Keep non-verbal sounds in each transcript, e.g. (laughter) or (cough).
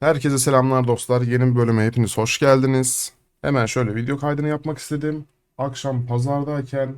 Herkese selamlar dostlar. Yeni bir bölüme hepiniz hoş geldiniz. Hemen şöyle video kaydını yapmak istedim. Akşam pazardayken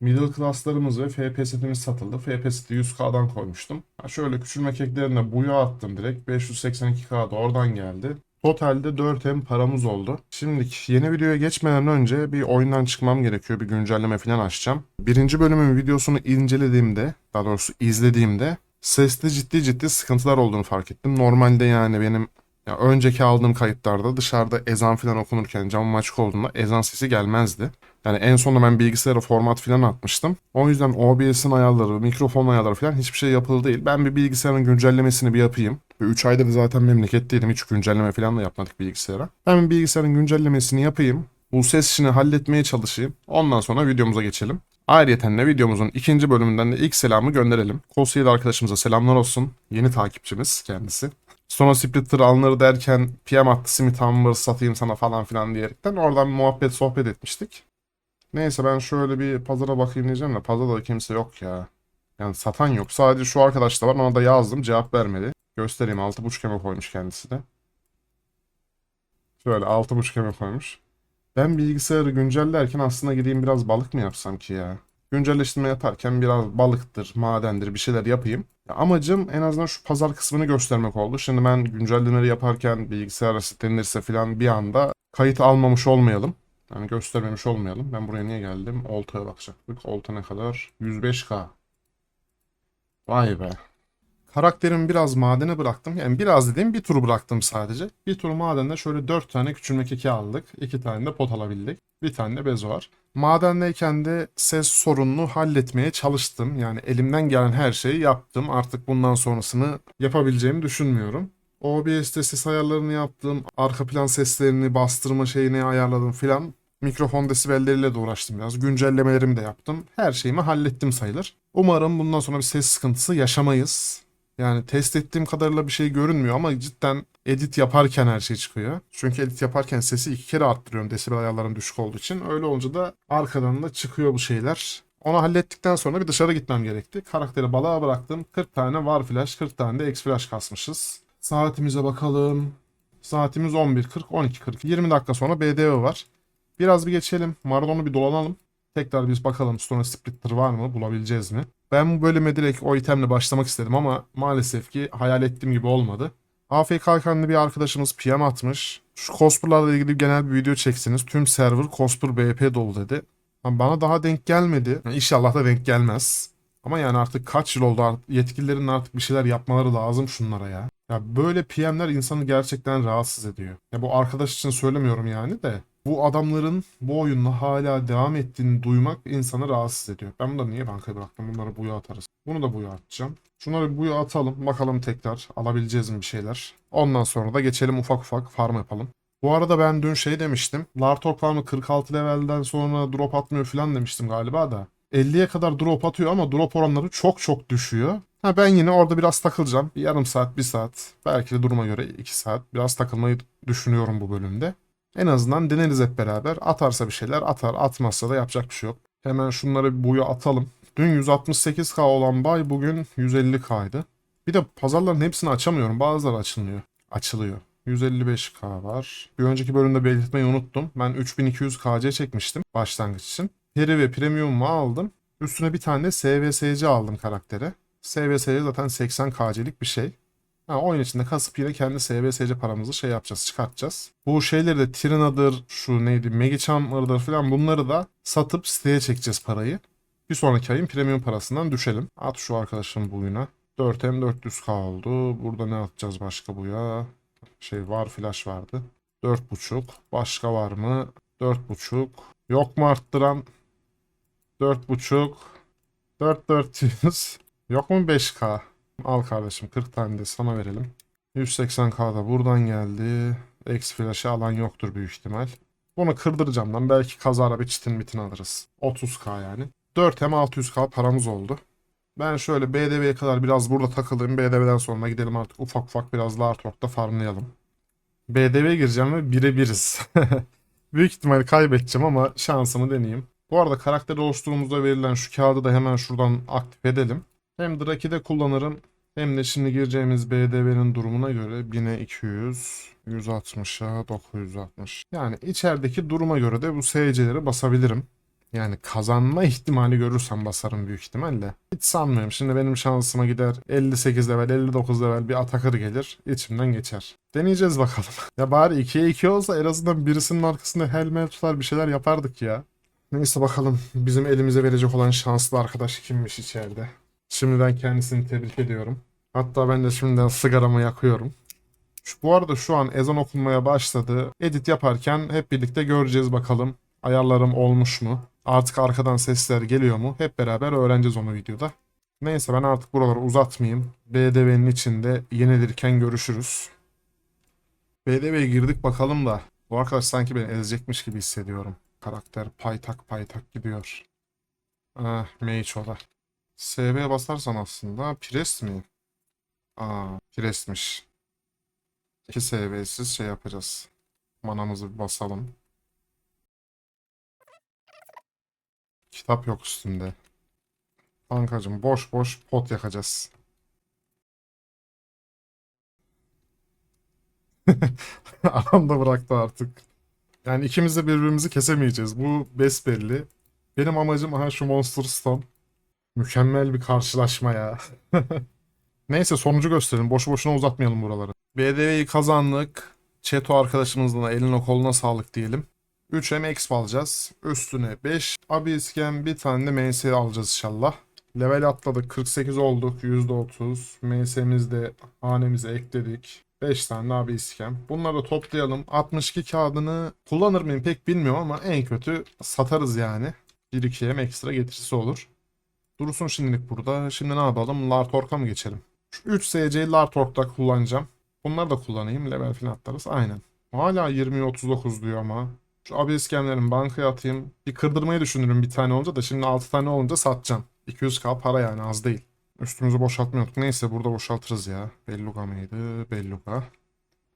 middle class'larımız ve FP setimiz satıldı. FP seti 100K'dan koymuştum. Ha şöyle küçülme keklerine buya attım direkt. 582K da oradan geldi. Totalde 4M paramız oldu. Şimdi yeni videoya geçmeden önce bir oyundan çıkmam gerekiyor. Bir güncelleme falan açacağım. Birinci bölümün videosunu incelediğimde, daha doğrusu izlediğimde seste ciddi ciddi sıkıntılar olduğunu fark ettim. Normalde yani benim ya önceki aldığım kayıtlarda dışarıda ezan falan okunurken camım açık olduğunda ezan sesi gelmezdi. Yani en sonunda ben bilgisayara format falan atmıştım. O yüzden OBS'in ayarları, mikrofon ayarları falan hiçbir şey yapılı değil. Ben bir bilgisayarın güncellemesini bir yapayım. 3 aydır zaten memleketteydim. Hiç güncelleme falan da yapmadık bilgisayara. Ben bir bilgisayarın güncellemesini yapayım. Bu ses işini halletmeye çalışayım. Ondan sonra videomuza geçelim. De videomuzun ikinci bölümünden de ilk selamı gönderelim. Kosiyel arkadaşımıza selamlar olsun. Yeni takipçimiz kendisi. Sonra Splitter alınır derken PM attı Smith Hammer satayım sana falan filan diyerekten oradan muhabbet sohbet etmiştik. Neyse ben şöyle bir pazara bakayım diyeceğim de pazarda da kimse yok ya. Yani satan yok. Sadece şu arkadaş da var. Ona da yazdım. Cevap vermedi. Göstereyim. 6.5 eme koymuş kendisi de. Şöyle 6.5 eme koymuş. Ben bilgisayarı güncellerken aslında gideyim biraz balık mı yapsam ki ya? Güncelleştirme yaparken biraz balıktır, madendir bir şeyler yapayım. Amacım en azından şu pazar kısmını göstermek oldu. Şimdi ben güncellemeleri yaparken bilgisayar resetlenirse falan bir anda kayıt almamış olmayalım. Yani göstermemiş olmayalım. Ben buraya niye geldim? Olta'ya bakacaktık. Olta ne kadar? 105k. Vay be. Karakterimi biraz madene bıraktım. Yani biraz dediğim bir tur bıraktım sadece. Bir tur madende şöyle 4 tane küçülme keki aldık. 2 tane de pot alabildik. Bir tane de bezo var. Madendeyken de ses sorununu halletmeye çalıştım. Yani elimden gelen her şeyi yaptım. Artık bundan sonrasını yapabileceğimi düşünmüyorum. OBS'te ses ayarlarını yaptım. Arka plan seslerini bastırma şeyini ayarladım filan. Mikrofon desibelleriyle de uğraştım biraz. Güncellemelerimi de yaptım. Her şeyimi hallettim sayılır. Umarım bundan sonra bir ses sıkıntısı yaşamayız. Yani test ettiğim kadarıyla bir şey görünmüyor ama cidden edit yaparken her şey çıkıyor. Çünkü edit yaparken sesi iki kere arttırıyorum desibel ayarlarım düşük olduğu için. Öyle olunca da arkadan da çıkıyor bu şeyler. Onu hallettikten sonra bir dışarı gitmem gerekti. Karakteri balığa bıraktım. 40 tane var flash, 40 tane de X flash kasmışız. Saatimize bakalım. Saatimiz 11.40, 12.40. 20 dakika sonra BDV var. Biraz bir geçelim. Maradon'u bir dolanalım. Tekrar biz bakalım sonra splitter var mı? Bulabileceğiz mi? Ben bu bölüme direkt o itemle başlamak istedim ama maalesef ki hayal ettiğim gibi olmadı. AFK kanlı bir arkadaşımız PM atmış. Şu cosplay'larla ilgili genel bir video çeksiniz. Tüm server cosplay BP dolu dedi. Bana daha denk gelmedi. Yani İnşallah da denk gelmez. Ama yani artık kaç yıl oldu yetkililerin artık bir şeyler yapmaları lazım şunlara ya. Ya böyle PM'ler insanı gerçekten rahatsız ediyor. Ya bu arkadaş için söylemiyorum yani de. Bu adamların bu oyunla hala devam ettiğini duymak insanı rahatsız ediyor. Ben bunları niye bankaya bıraktım? Bunları buya atarız. Bunu da buya atacağım. Şunları buya atalım. Bakalım tekrar alabileceğiz mi bir şeyler. Ondan sonra da geçelim ufak ufak farm yapalım. Bu arada ben dün şey demiştim. Lartok farmı 46 levelden sonra drop atmıyor falan demiştim galiba da. 50'ye kadar drop atıyor ama drop oranları çok çok düşüyor. Ha ben yine orada biraz takılacağım. Bir yarım saat, bir saat. Belki de duruma göre iki saat. Biraz takılmayı düşünüyorum bu bölümde. En azından deneriz hep beraber. Atarsa bir şeyler atar. Atmazsa da yapacak bir şey yok. Hemen şunları bir buya atalım. Dün 168k olan bay bugün 150k'ydı. Bir de pazarların hepsini açamıyorum. Bazıları açılıyor. Açılıyor. 155k var. Bir önceki bölümde belirtmeyi unuttum. Ben 3200 KC çekmiştim başlangıç için. Peri ve Premium'u aldım. Üstüne bir tane de SVSC aldım karaktere. SVSC zaten 80 KC'lik bir şey. Ha, oyun içinde kasıp yine kendi SVSC paramızı şey yapacağız, çıkartacağız. Bu şeyleri de Trina'dır, şu neydi, Megichammer'dır falan bunları da satıp siteye çekeceğiz parayı. Bir sonraki ayın premium parasından düşelim. At şu arkadaşın buyuna. 4M 400k oldu. Burada ne atacağız başka buya? Şey var flash vardı. 4.5. Başka var mı? 4.5. Yok mu arttıran? 4.5. 4400. Yok mu 5k? Al kardeşim 40 tane de sana verelim. 180k da buradan geldi. X flash'ı alan yoktur büyük ihtimal. Bunu kırdıracağım lan. Belki kazara bir çitin bitin alırız. 30k yani. 4 hem 600k paramız oldu. Ben şöyle BDV'ye kadar biraz burada takılayım. BDV'den sonra gidelim artık ufak ufak biraz Lartork'ta farmlayalım. BDV'ye gireceğim ve birebiriz. (laughs) Büyük ihtimal kaybedeceğim ama şansımı deneyeyim. Bu arada karakteri oluşturduğumuzda verilen şu kağıdı da hemen şuradan aktif edelim. Hem Draki'de kullanırım Hem de şimdi gireceğimiz BDV'nin durumuna göre 1000'e 200, 160'a 960. Yani içerideki duruma göre de bu SC'leri basabilirim. Yani kazanma ihtimali görürsem basarım büyük ihtimalle. Hiç sanmıyorum. Şimdi benim şansıma gider 58 level 59 level bir atakır gelir. içimden geçer. Deneyeceğiz bakalım. (laughs) ya bari 2'ye 2 olsa en azından birisinin arkasında helme tutar bir şeyler yapardık ya. Neyse bakalım bizim elimize verecek olan şanslı arkadaş kimmiş içeride. Şimdiden kendisini tebrik ediyorum. Hatta ben de şimdiden sigaramı yakıyorum. Şu, bu arada şu an ezan okunmaya başladı. Edit yaparken hep birlikte göreceğiz bakalım. Ayarlarım olmuş mu? Artık arkadan sesler geliyor mu? Hep beraber öğreneceğiz onu videoda. Neyse ben artık buraları uzatmayayım. BDV'nin içinde yenilirken görüşürüz. BDV'ye girdik bakalım da. Bu arkadaş sanki beni ezecekmiş gibi hissediyorum. Karakter paytak paytak gidiyor. Ah mage SB'ye basarsan aslında Pires mi? Aa Pires'miş. 2 SB'siz şey yapacağız. Manamızı bir basalım. Kitap yok üstünde. Kankacım boş boş pot yakacağız. (laughs) Adam da bıraktı artık. Yani ikimiz de birbirimizi kesemeyeceğiz. Bu besbelli. Benim amacım aha şu Monster Stone. Mükemmel bir karşılaşma ya. (laughs) Neyse sonucu gösterelim. Boşu boşuna uzatmayalım buraları. BDV'yi kazandık. Çeto arkadaşımızla eline koluna sağlık diyelim. 3 hem exp alacağız. Üstüne 5 abisken bir tane de MS alacağız inşallah. Level atladık. 48 olduk. %30. MS'miz de hanemize ekledik. 5 tane bir iskem. Bunları da toplayalım. 62 kağıdını kullanır mıyım pek bilmiyorum ama en kötü satarız yani. 1-2 hem ekstra getirisi olur. Dursun şimdilik burada. Şimdi ne yapalım? Lartork'a mı geçelim? Şu 3 SC'yi Lartork'ta kullanacağım. Bunları da kullanayım. Level falan atlarız. Aynen. Hala 20-39 diyor ama. Şu abi iskemlerin bankaya atayım. Bir kırdırmayı düşünürüm bir tane olunca da şimdi 6 tane olunca satacağım. 200k para yani az değil. Üstümüzü boşaltmıyorduk. Neyse burada boşaltırız ya. Belluga mıydı? Belluga.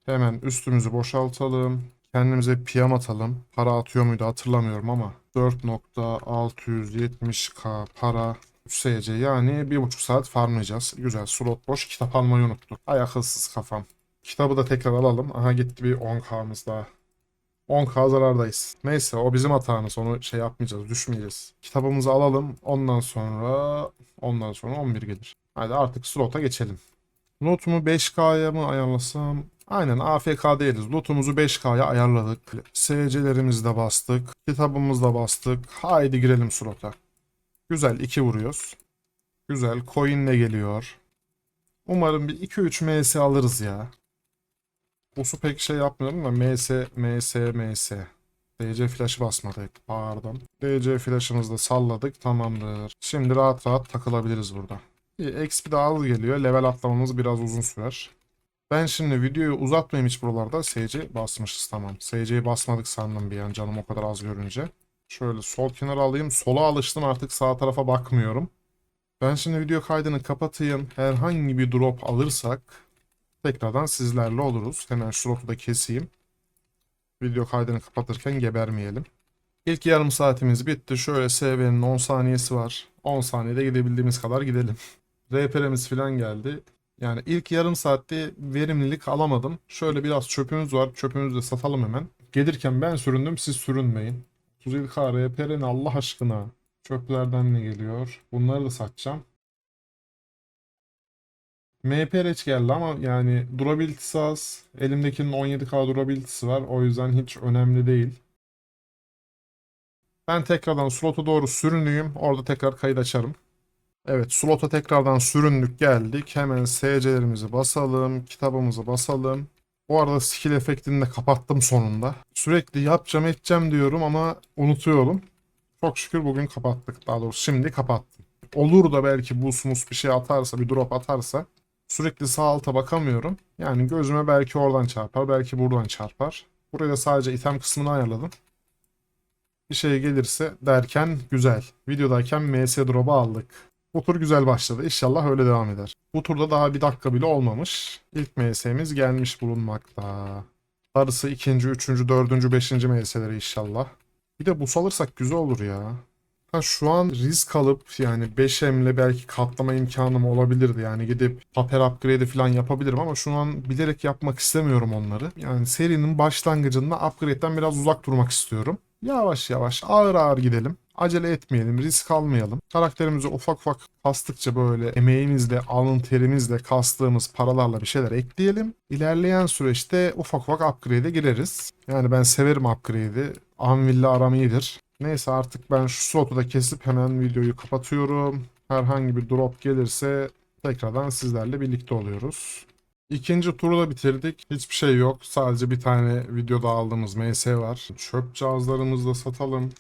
Hemen üstümüzü boşaltalım. Kendimize piyam atalım. Para atıyor muydu hatırlamıyorum ama. 4.670k para SC yani bir buçuk saat farmlayacağız. Güzel slot boş. Kitap almayı unuttuk. Ay akılsız kafam. Kitabı da tekrar alalım. Aha gitti bir 10k'mız daha. 10k zarardayız. Neyse o bizim hatamız. Onu şey yapmayacağız. Düşmeyeceğiz. Kitabımızı alalım. Ondan sonra ondan sonra 11 gelir. Hadi artık slota geçelim. Lootumu 5K'ya mı ayarlasam? Aynen AFK değiliz. Lootumuzu 5K'ya ayarladık. SC'lerimizi de bastık. Kitabımızı da bastık. Haydi girelim slota. Güzel 2 vuruyoruz. Güzel coin ne geliyor? Umarım bir 2-3 MS alırız ya. Boss'u pek şey yapmıyorum da MS, MS, MS. DC flash'ı basmadık. Pardon. DC flash'ımızı da salladık. Tamamdır. Şimdi rahat rahat takılabiliriz burada. Bir XP de az geliyor. Level atlamamız biraz uzun sürer. Ben şimdi videoyu uzatmayayım hiç buralarda. SC basmışız tamam. SC'yi basmadık sandım bir an canım o kadar az görünce. Şöyle sol kenara alayım. Sola alıştım artık sağ tarafa bakmıyorum. Ben şimdi video kaydını kapatayım. Herhangi bir drop alırsak tekrardan sizlerle oluruz. Hemen şu drop'u da keseyim. Video kaydını kapatırken gebermeyelim. İlk yarım saatimiz bitti. Şöyle SV'nin 10 saniyesi var. 10 saniyede gidebildiğimiz kadar gidelim. (laughs) RPR'miz falan geldi. Yani ilk yarım saatte verimlilik alamadım. Şöyle biraz çöpümüz var. Çöpümüzü de satalım hemen. Gelirken ben süründüm siz sürünmeyin. 37K RPR ne Allah aşkına. Çöplerden ne geliyor? Bunları da satacağım. MP reç geldi ama yani durability'si az. Elimdekinin 17K durability'si var. O yüzden hiç önemli değil. Ben tekrardan slota doğru sürüneyim. Orada tekrar kayıt açarım. Evet slota tekrardan süründük geldik. Hemen SC'lerimizi basalım. Kitabımızı basalım. Bu arada skill efektini de kapattım sonunda. Sürekli yapacağım edeceğim diyorum ama unutuyorum. Çok şükür bugün kapattık. Daha doğrusu şimdi kapattım. Olur da belki bu mus bir şey atarsa, bir drop atarsa sürekli sağ alta bakamıyorum. Yani gözüme belki oradan çarpar, belki buradan çarpar. Buraya da sadece item kısmını ayarladım. Bir şey gelirse derken güzel. Videodayken MS drop'u aldık. Bu tur güzel başladı. İnşallah öyle devam eder. Bu turda daha bir dakika bile olmamış. İlk MS'miz gelmiş bulunmakta. Darısı ikinci, üçüncü, dördüncü, beşinci MS'leri inşallah. Bir de bus alırsak güzel olur ya. Ha şu an risk alıp yani 5M'le belki katlama imkanım olabilirdi. Yani gidip paper upgrade'i falan yapabilirim ama şu an bilerek yapmak istemiyorum onları. Yani serinin başlangıcında upgrade'den biraz uzak durmak istiyorum. Yavaş yavaş ağır ağır gidelim. Acele etmeyelim, risk almayalım. Karakterimizi ufak ufak kastıkça böyle emeğimizle, alın terimizle kastığımız paralarla bir şeyler ekleyelim. İlerleyen süreçte ufak ufak upgrade'e gireriz. Yani ben severim upgrade'i. Anvil'le aram iyidir. Neyse artık ben şu slotu da kesip hemen videoyu kapatıyorum. Herhangi bir drop gelirse tekrardan sizlerle birlikte oluyoruz. İkinci turu da bitirdik. Hiçbir şey yok. Sadece bir tane videoda aldığımız MS var. Çöp cihazlarımızı da satalım.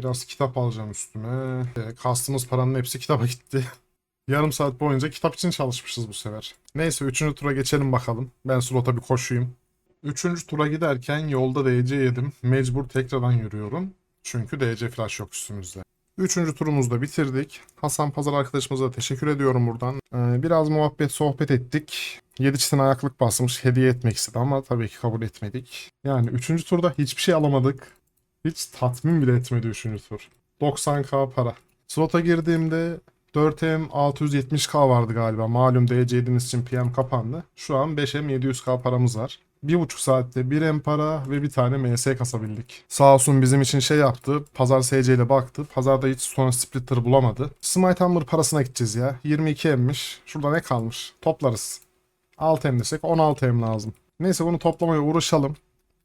Biraz kitap alacağım üstüme. E, Kastığımız paranın hepsi kitaba gitti. (laughs) Yarım saat boyunca kitap için çalışmışız bu sefer. Neyse üçüncü tura geçelim bakalım. Ben slota bir koşuyum. Üçüncü tura giderken yolda DC yedim. Mecbur tekrardan yürüyorum. Çünkü DC flash yok üstümüzde. Üçüncü turumuzu da bitirdik. Hasan Pazar arkadaşımıza da teşekkür ediyorum buradan. Ee, biraz muhabbet sohbet ettik. 7 çitin ayaklık basmış hediye etmek istedi ama tabii ki kabul etmedik. Yani üçüncü turda hiçbir şey alamadık. Hiç tatmin bile etmedi üçüncü tur. 90k para. Slota girdiğimde 4M 670k vardı galiba. Malum DC yediğimiz için PM kapandı. Şu an 5M 700k paramız var. Bir buçuk saatte bir M para ve bir tane MS kasabildik. Sağ olsun bizim için şey yaptı. Pazar SC ile baktı. Pazarda hiç Stone Splitter bulamadı. Smite Hammer parasına gideceğiz ya. 22 M'miş. Şurada ne kalmış? Toplarız. 6 M desek 16 M lazım. Neyse bunu toplamaya uğraşalım.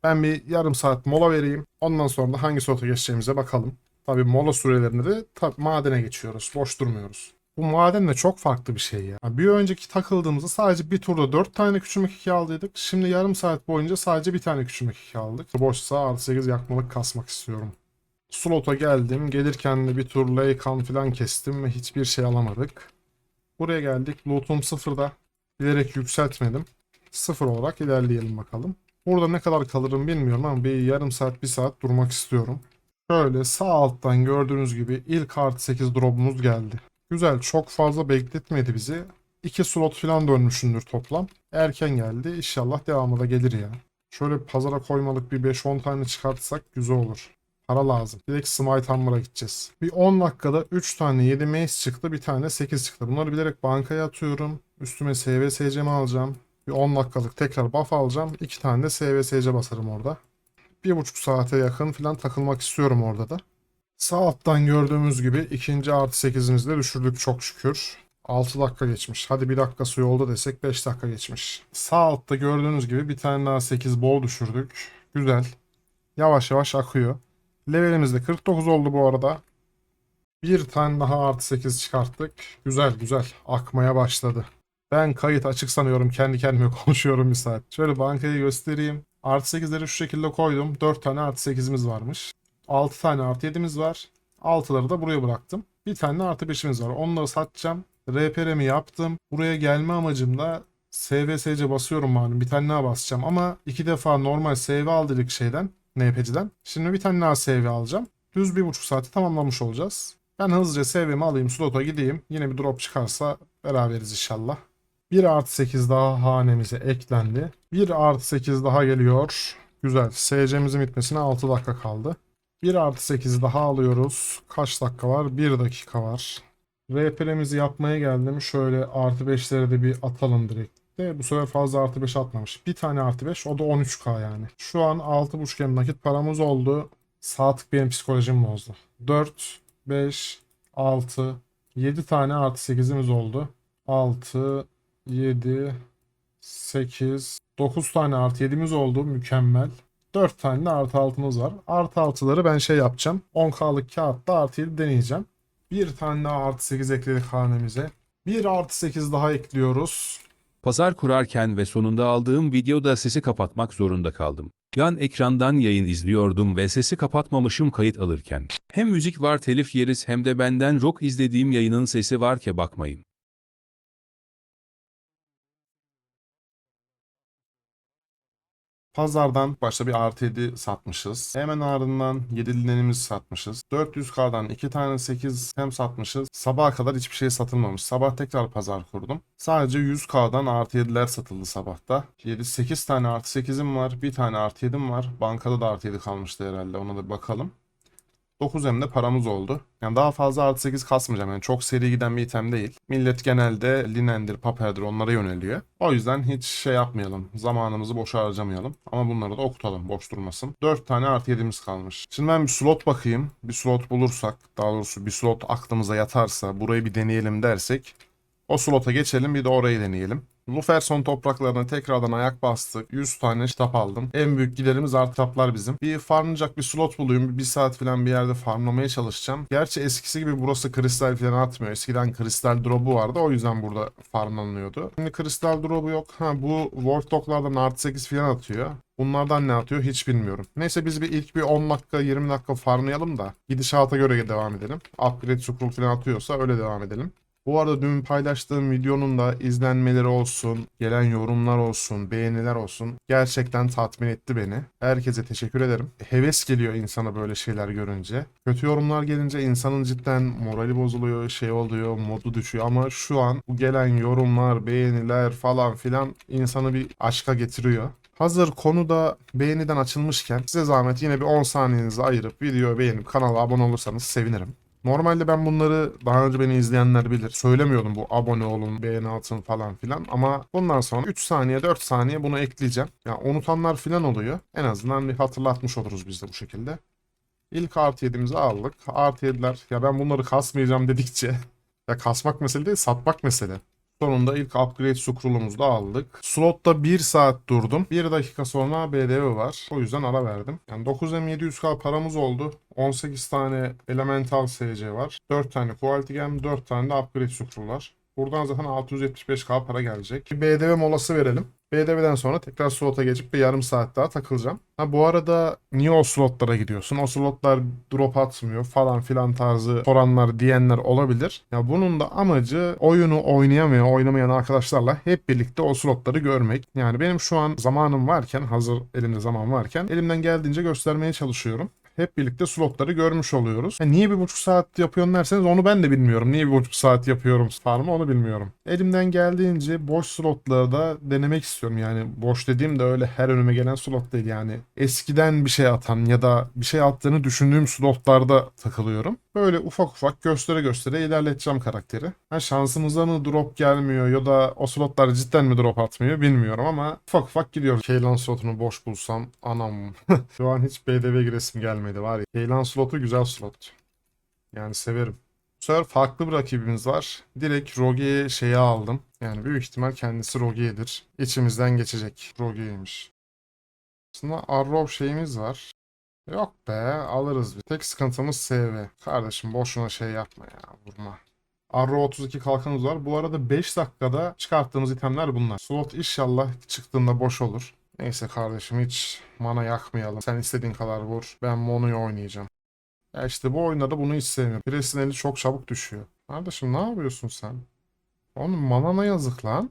Ben bir yarım saat mola vereyim. Ondan sonra da hangi slota geçeceğimize bakalım. Tabii mola sürelerinde de madene geçiyoruz. Boş durmuyoruz. Bu maden de çok farklı bir şey ya. Bir önceki takıldığımızda sadece bir turda 4 tane küçülmek 2 aldıydık. Şimdi yarım saat boyunca sadece bir tane küçülmek 2 aldık. Boşsa artı 8 yakmalık kasmak istiyorum. Slota geldim. Gelirken de bir tur Laykan falan kestim ve hiçbir şey alamadık. Buraya geldik. Loot'um sıfırda. Bilerek yükseltmedim. Sıfır olarak ilerleyelim bakalım. Burada ne kadar kalırım bilmiyorum ama bir yarım saat bir saat durmak istiyorum. Şöyle sağ alttan gördüğünüz gibi ilk artı 8 drop'umuz geldi. Güzel çok fazla bekletmedi bizi. 2 slot falan dönmüşündür toplam. Erken geldi. İnşallah devamı da gelir ya. Şöyle pazara koymalık bir 5-10 tane çıkartsak güzel olur. Para lazım. Direkt Smite Hammer'a gideceğiz. Bir 10 dakikada 3 tane 7 mace çıktı. Bir tane 8 çıktı. Bunları bilerek bankaya atıyorum. Üstüme SVSC'mi alacağım. Bir 10 dakikalık tekrar buff alacağım. 2 tane de SVSC basarım orada. Bir buçuk saate yakın falan takılmak istiyorum orada da. Sağ alttan gördüğümüz gibi ikinci artı 8'imizi de düşürdük çok şükür. 6 dakika geçmiş. Hadi bir dakikası yolda desek 5 dakika geçmiş. Sağ altta gördüğünüz gibi bir tane daha 8 bol düşürdük. Güzel. Yavaş yavaş akıyor. Levelimiz de 49 oldu bu arada. Bir tane daha artı 8 çıkarttık. Güzel güzel akmaya başladı. Ben kayıt açık sanıyorum kendi kendime (laughs) konuşuyorum saat. Şöyle bankayı göstereyim. Artı 8'leri şu şekilde koydum. 4 tane artı 8'imiz varmış. 6 tane artı 7'miz var. 6'ları da buraya bıraktım. Bir tane artı 5'imiz var. Onları satacağım. RPR'mi yaptım. Buraya gelme amacım da SVSC basıyorum malum. Bir tane daha basacağım. Ama iki defa normal SV aldık şeyden. NPC'den. Şimdi bir tane daha SV alacağım. Düz bir buçuk saati tamamlamış olacağız. Ben hızlıca SV'mi alayım. Slot'a gideyim. Yine bir drop çıkarsa beraberiz inşallah. 1 artı 8 daha hanemize eklendi. 1 artı 8 daha geliyor. Güzel. SC'mizin bitmesine 6 dakika kaldı. 1 artı 8 daha alıyoruz. Kaç dakika var? 1 dakika var. RP'mizi yapmaya geldim. Şöyle artı 5'leri de bir atalım direkt. De bu sefer fazla artı 5 atmamış. Bir tane artı 5 o da 13k yani. Şu an 6.5 em nakit paramız oldu. Saatlik benim psikolojim bozdu. 4, 5, 6, 7 tane artı 8'imiz oldu. 6, 7, 8, 9 tane artı 7'miz oldu. Mükemmel. 4 tane de artı 6'mız var. Artı 6'ları ben şey yapacağım. 10k'lık kağıtta artı 7 deneyeceğim. Bir tane daha artı 8 ekledik hanemize. Bir artı 8 daha ekliyoruz. Pazar kurarken ve sonunda aldığım videoda sesi kapatmak zorunda kaldım. Yan ekrandan yayın izliyordum ve sesi kapatmamışım kayıt alırken. Hem müzik var telif yeriz hem de benden rock izlediğim yayının sesi var ki bakmayın. Pazardan başta bir artı 7 satmışız. Hemen ardından 7 linenimizi satmışız. 400K'dan 2 tane 8 hem satmışız. Sabaha kadar hiçbir şey satılmamış. Sabah tekrar pazar kurdum. Sadece 100K'dan artı 7'ler satıldı sabahta. 7 8 tane artı 8'im var. Bir tane artı 7'm var. Bankada da artı 7 kalmıştı herhalde. Ona da bir bakalım. 9M'de paramız oldu. Yani daha fazla artı 8 kasmayacağım. Yani çok seri giden bir item değil. Millet genelde linendir, paperdir onlara yöneliyor. O yüzden hiç şey yapmayalım. Zamanımızı boşa harcamayalım. Ama bunları da okutalım boş durmasın. 4 tane artı 7'miz kalmış. Şimdi ben bir slot bakayım. Bir slot bulursak, daha doğrusu bir slot aklımıza yatarsa, burayı bir deneyelim dersek o slota geçelim bir de orayı deneyelim. Luferson topraklarına tekrardan ayak bastık. 100 tane kitap aldım. En büyük giderimiz art kitaplar bizim. Bir farmlayacak bir slot bulayım. Bir saat falan bir yerde farmlamaya çalışacağım. Gerçi eskisi gibi burası kristal falan atmıyor. Eskiden kristal drop'u vardı. O yüzden burada farmlanıyordu. Şimdi kristal drop'u yok. Ha bu Wolf Dog'lardan artı 8 falan atıyor. Bunlardan ne atıyor hiç bilmiyorum. Neyse biz bir ilk bir 10 dakika 20 dakika farmlayalım da gidişata göre devam edelim. Upgrade scroll falan atıyorsa öyle devam edelim. Bu arada dün paylaştığım videonun da izlenmeleri olsun, gelen yorumlar olsun, beğeniler olsun gerçekten tatmin etti beni. Herkese teşekkür ederim. Heves geliyor insana böyle şeyler görünce. Kötü yorumlar gelince insanın cidden morali bozuluyor, şey oluyor, modu düşüyor ama şu an bu gelen yorumlar, beğeniler falan filan insanı bir aşka getiriyor. Hazır konu da beğeniden açılmışken size zahmet yine bir 10 saniyenizi ayırıp videoyu beğenip kanala abone olursanız sevinirim. Normalde ben bunları daha önce beni izleyenler bilir. Söylemiyordum bu abone olun, beğeni atın falan filan. Ama bundan sonra 3 saniye 4 saniye bunu ekleyeceğim. Ya unutanlar filan oluyor. En azından bir hatırlatmış oluruz biz de bu şekilde. İlk artı 7'mizi aldık. Artı 7'ler ya ben bunları kasmayacağım dedikçe (laughs) ya kasmak mesele değil satmak mesele. Sonunda ilk upgrade scroll'umuzu da aldık. Slotta 1 saat durdum. 1 dakika sonra BDV var. O yüzden ara verdim. Yani 9M700K paramız oldu. 18 tane Elemental SC var. 4 tane Quality Gem, 4 tane de upgrade scroll var. Buradan zaten 675K para gelecek. Bir BDV molası verelim. BDV'den sonra tekrar slota geçip bir yarım saat daha takılacağım. Ha bu arada niye o slotlara gidiyorsun? O slotlar drop atmıyor falan filan tarzı soranlar diyenler olabilir. Ya bunun da amacı oyunu oynayamayan, oynamayan arkadaşlarla hep birlikte o slotları görmek. Yani benim şu an zamanım varken, hazır elimde zaman varken elimden geldiğince göstermeye çalışıyorum hep birlikte slotları görmüş oluyoruz. Ha, niye bir buçuk saat yapıyorsun derseniz onu ben de bilmiyorum. Niye bir buçuk saat yapıyorum farmı onu bilmiyorum. Elimden geldiğince boş slotları da denemek istiyorum. Yani boş dediğim de öyle her önüme gelen slot değil yani. Eskiden bir şey atan ya da bir şey attığını düşündüğüm slotlarda takılıyorum. Böyle ufak ufak göstere göstere ilerleteceğim karakteri. Ha, şansımıza mı drop gelmiyor ya da o slotlar cidden mi drop atmıyor bilmiyorum ama ufak ufak gidiyor. Keylan slotunu boş bulsam anam. (laughs) Şu an hiç BDV giresim gelmedi var ya. Keylan slotu güzel slot. Yani severim. Bu sefer farklı bir rakibimiz var. Direkt Rogue'ye şeyi aldım. Yani büyük ihtimal kendisi Rogue'yedir. İçimizden geçecek. Rogue'ymiş. Aslında Arrow şeyimiz var. Yok be alırız bir. Tek sıkıntımız SV. Kardeşim boşuna şey yapma ya vurma. Arrow 32 kalkanımız var. Bu arada 5 dakikada çıkarttığımız itemler bunlar. Slot inşallah çıktığında boş olur. Neyse kardeşim hiç mana yakmayalım. Sen istediğin kadar vur. Ben Mono'yu oynayacağım. Ya işte bu oyunda da bunu hiç sevmiyorum. Presin eli çok çabuk düşüyor. Kardeşim ne yapıyorsun sen? Oğlum manana yazık lan.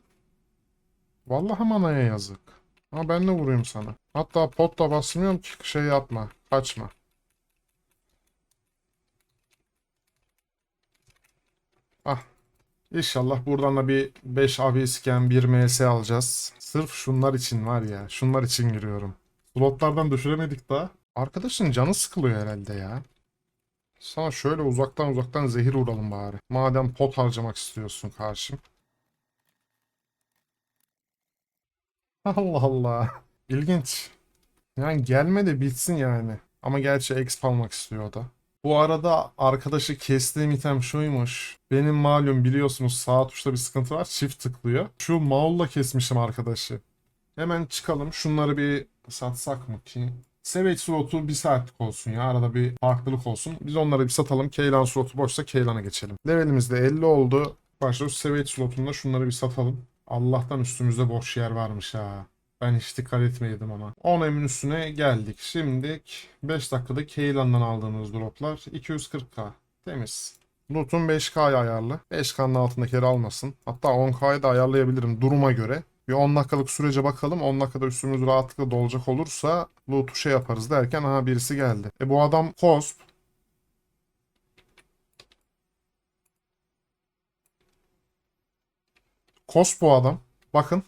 Vallahi manaya yazık. Ama ben de vurayım sana. Hatta pot da basmıyorum ki şey yapma. Kaçma. Ah. İnşallah buradan da bir 5 abi isken 1 MS alacağız. Sırf şunlar için var ya. Şunlar için giriyorum. Slotlardan düşüremedik daha. Arkadaşın canı sıkılıyor herhalde ya. Sana şöyle uzaktan uzaktan zehir vuralım bari. Madem pot harcamak istiyorsun karşım. (laughs) Allah Allah. İlginç. Yani gelme de bitsin yani. Ama gerçi exp almak istiyor o da. Bu arada arkadaşı kestiğim item şuymuş. Benim malum biliyorsunuz sağ tuşta bir sıkıntı var. Çift tıklıyor. Şu maulla kesmişim arkadaşı. Hemen çıkalım. Şunları bir satsak mı ki? Savage slotu bir saatlik olsun ya. Arada bir farklılık olsun. Biz onları bir satalım. Keylan slotu boşsa Keylan'a geçelim. Levelimiz de 50 oldu. Başlıyoruz Savage slotunda şunları bir satalım. Allah'tan üstümüzde boş yer varmış ha. Ben hiç dikkat etmeydim ama. 10 emin üstüne geldik. Şimdi 5 dakikada Keylan'dan aldığımız droplar 240k. Temiz. Loot'un 5K'ya ayarlı. 5K'nın altındakileri almasın. Hatta 10K'yı da ayarlayabilirim duruma göre. Bir 10 dakikalık sürece bakalım. 10 dakikada üstümüz rahatlıkla dolacak olursa loot'u şey yaparız derken aha birisi geldi. E bu adam Cosp. Cosp bu adam. Bakın.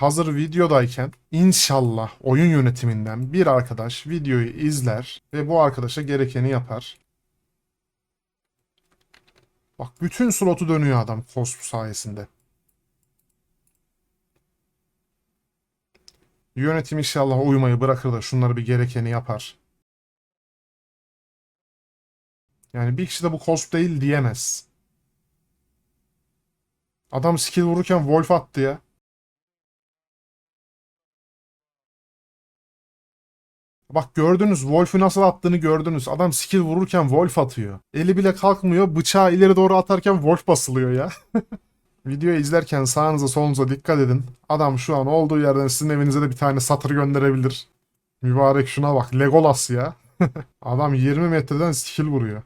Hazır videodayken inşallah oyun yönetiminden bir arkadaş videoyu izler ve bu arkadaşa gerekeni yapar. Bak bütün slotu dönüyor adam Cosp sayesinde. Yönetim inşallah uyumayı bırakır da şunları bir gerekeni yapar. Yani bir kişi de bu Cosp değil diyemez. Adam skill vururken Wolf attı ya. Bak gördünüz Wolf'u nasıl attığını gördünüz. Adam skill vururken Wolf atıyor. Eli bile kalkmıyor. Bıçağı ileri doğru atarken Wolf basılıyor ya. (laughs) Videoyu izlerken sağınıza solunuza dikkat edin. Adam şu an olduğu yerden sizin evinize de bir tane satır gönderebilir. Mübarek şuna bak. Legolas ya. (laughs) Adam 20 metreden skill vuruyor.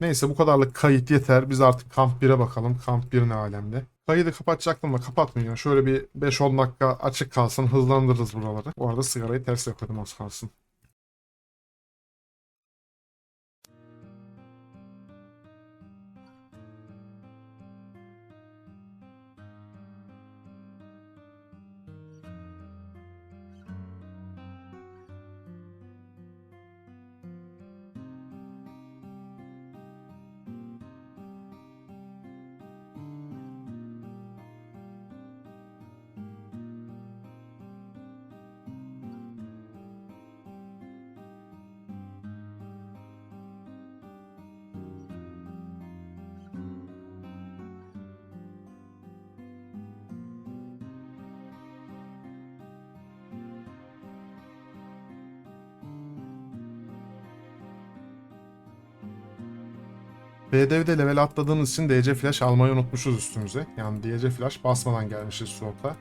Neyse bu kadarlık kayıt yeter. Biz artık kamp 1'e bakalım. Kamp 1 ne alemde. Kaydı kapatacaktım da kapatmıyor. Şöyle bir 5-10 dakika açık kalsın. Hızlandırırız buraları. Bu arada sigarayı ters yakıyordum az kalsın. BDV'de level atladığımız için DC Flash almayı unutmuşuz üstümüze. Yani DC Flash basmadan gelmişiz slota.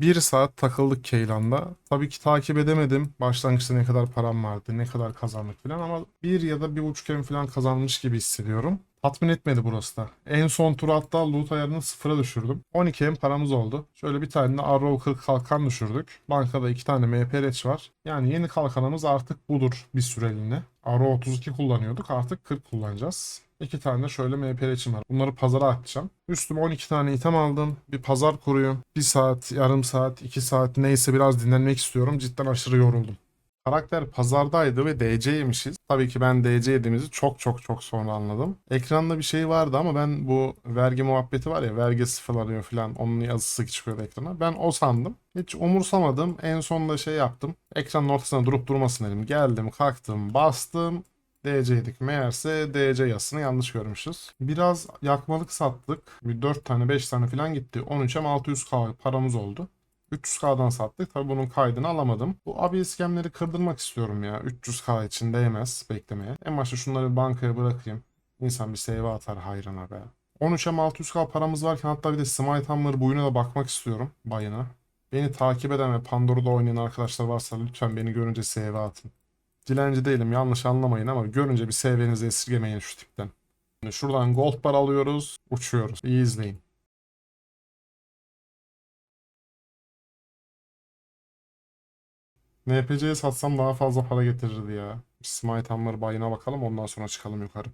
Bir saat takıldık Keylan'da. Tabii ki takip edemedim. Başlangıçta ne kadar param vardı, ne kadar kazandık falan ama bir ya da bir buçuk em falan kazanmış gibi hissediyorum. Tatmin etmedi burası da. En son tur hatta loot ayarını sıfıra düşürdüm. 12 em paramız oldu. Şöyle bir tane de Arrow 40 kalkan düşürdük. Bankada iki tane MP var. Yani yeni kalkanımız artık budur bir süreliğine. Arrow 32 kullanıyorduk artık 40 kullanacağız. İki tane de şöyle MP var. Bunları pazara atacağım. Üstüme 12 tane item aldım. Bir pazar kuruyum. Bir saat, yarım saat, iki saat neyse biraz dinlenmek istiyorum. Cidden aşırı yoruldum. Karakter pazardaydı ve DC yemişiz. Tabii ki ben DC yediğimizi çok çok çok sonra anladım. Ekranda bir şey vardı ama ben bu vergi muhabbeti var ya vergi sıfırlanıyor falan onun yazısı çıkıyordu ekrana. Ben o sandım. Hiç umursamadım. En sonunda şey yaptım. Ekranın ortasına durup durmasın dedim. Geldim kalktım bastım. DC'ydik. Meğerse DC yazısını yanlış görmüşüz. Biraz yakmalık sattık. Bir 4 tane 5 tane falan gitti. 13'e 600k paramız oldu. 300k'dan sattık. Tabi bunun kaydını alamadım. Bu abi iskemleri kırdırmak istiyorum ya. 300k için değmez beklemeye. En başta şunları bankaya bırakayım. İnsan bir save atar hayrına be. 13'e 600k paramız varken hatta bir de Smite Hammer boyuna da bakmak istiyorum bayına. Beni takip eden ve Pandora'da oynayan arkadaşlar varsa lütfen beni görünce save atın. Dilenci değilim yanlış anlamayın ama görünce bir sevenizi esirgemeyin şu tipten. Şuradan gold bar alıyoruz, uçuyoruz. İyi izleyin. NPC'ye satsam daha fazla para getirirdi ya. Smite Hammer bayına bakalım ondan sonra çıkalım yukarı.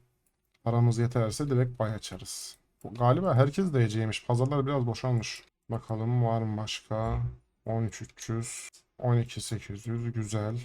Paramız yeterse direkt bay açarız. Galiba herkes de EC'ymiş. Pazarlar biraz boşalmış. Bakalım var mı başka? 13300, 12800 güzel.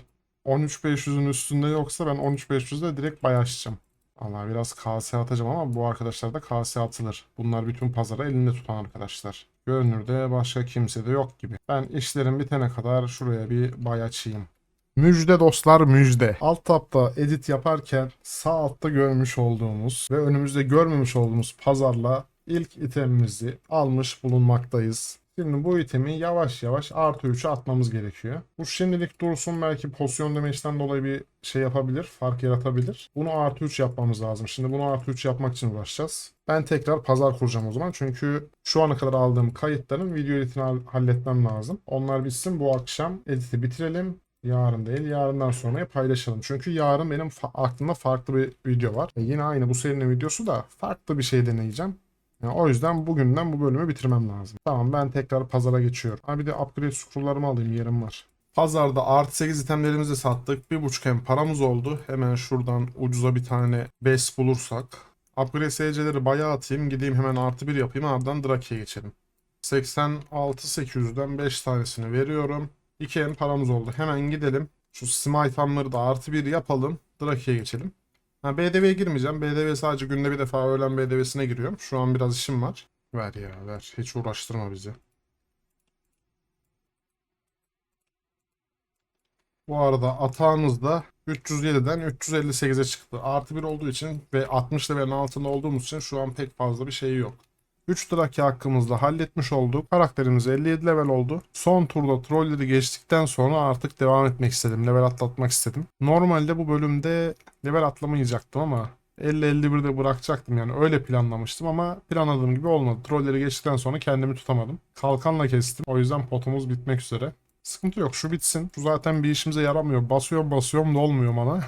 13500'ün üstünde yoksa ben 13500'de direkt bay açacağım. Allah biraz KS atacağım ama bu arkadaşlar da KS atılır. Bunlar bütün pazarı elinde tutan arkadaşlar. Görünürde başka kimse de yok gibi. Ben işlerim bitene kadar şuraya bir bay açayım. Müjde dostlar müjde. Alt tabda edit yaparken sağ altta görmüş olduğumuz ve önümüzde görmemiş olduğumuz pazarla ilk itemimizi almış bulunmaktayız. Şimdi bu itemi yavaş yavaş artı 3'e atmamız gerekiyor. Bu şimdilik dursun belki pozisyon demeçten dolayı bir şey yapabilir, fark yaratabilir. Bunu artı 3 yapmamız lazım. Şimdi bunu artı 3 yapmak için uğraşacağız. Ben tekrar pazar kuracağım o zaman. Çünkü şu ana kadar aldığım kayıtların video editini hall- halletmem lazım. Onlar bitsin bu akşam editi bitirelim. Yarın değil, yarından sonraya paylaşalım. Çünkü yarın benim fa- aklımda farklı bir video var. E yine aynı bu serinin videosu da farklı bir şey deneyeceğim. Yani o yüzden bugünden bu bölümü bitirmem lazım. Tamam ben tekrar pazara geçiyorum. Ha bir de upgrade scroll'larımı alayım yerim var. Pazarda artı 8 itemlerimizi de sattık. Bir buçuk hem paramız oldu. Hemen şuradan ucuza bir tane bes bulursak. Upgrade SC'leri bayağı atayım. Gideyim hemen artı 1 yapayım. Ardından Draki'ye geçelim. 86-800'den 5 tanesini veriyorum. 2 hem paramız oldu. Hemen gidelim. Şu Smite'amları da artı 1 yapalım. Draki'ye geçelim. Ha, BDV'ye girmeyeceğim. BDV sadece günde bir defa öğlen BDV'sine giriyorum. Şu an biraz işim var. Ver ya ver. Hiç uğraştırma bizi. Bu arada atağımız da 307'den 358'e çıktı. Artı 1 olduğu için ve 60 levelin altında olduğumuz için şu an pek fazla bir şey yok. 3 Draki hakkımızda halletmiş olduk. Karakterimiz 57 level oldu. Son turda trolleri geçtikten sonra artık devam etmek istedim. Level atlatmak istedim. Normalde bu bölümde level atlamayacaktım ama 50-51'de bırakacaktım yani öyle planlamıştım ama planladığım gibi olmadı. Trolleri geçtikten sonra kendimi tutamadım. Kalkanla kestim. O yüzden potumuz bitmek üzere. Sıkıntı yok şu bitsin. Şu zaten bir işimize yaramıyor. Basıyorum basıyorum da olmuyor mana.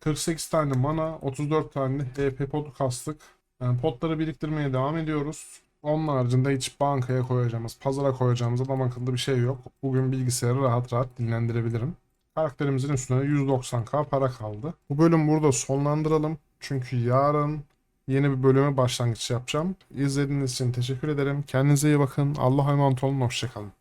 48 tane mana, 34 tane HP potu kastık. Yani potları biriktirmeye devam ediyoruz. Onun haricinde hiç bankaya koyacağımız, pazara koyacağımız adam akıllı bir şey yok. Bugün bilgisayarı rahat rahat dinlendirebilirim. Karakterimizin üstüne 190k para kaldı. Bu bölüm burada sonlandıralım. Çünkü yarın yeni bir bölüme başlangıç yapacağım. İzlediğiniz için teşekkür ederim. Kendinize iyi bakın. Allah'a emanet olun. Hoşçakalın.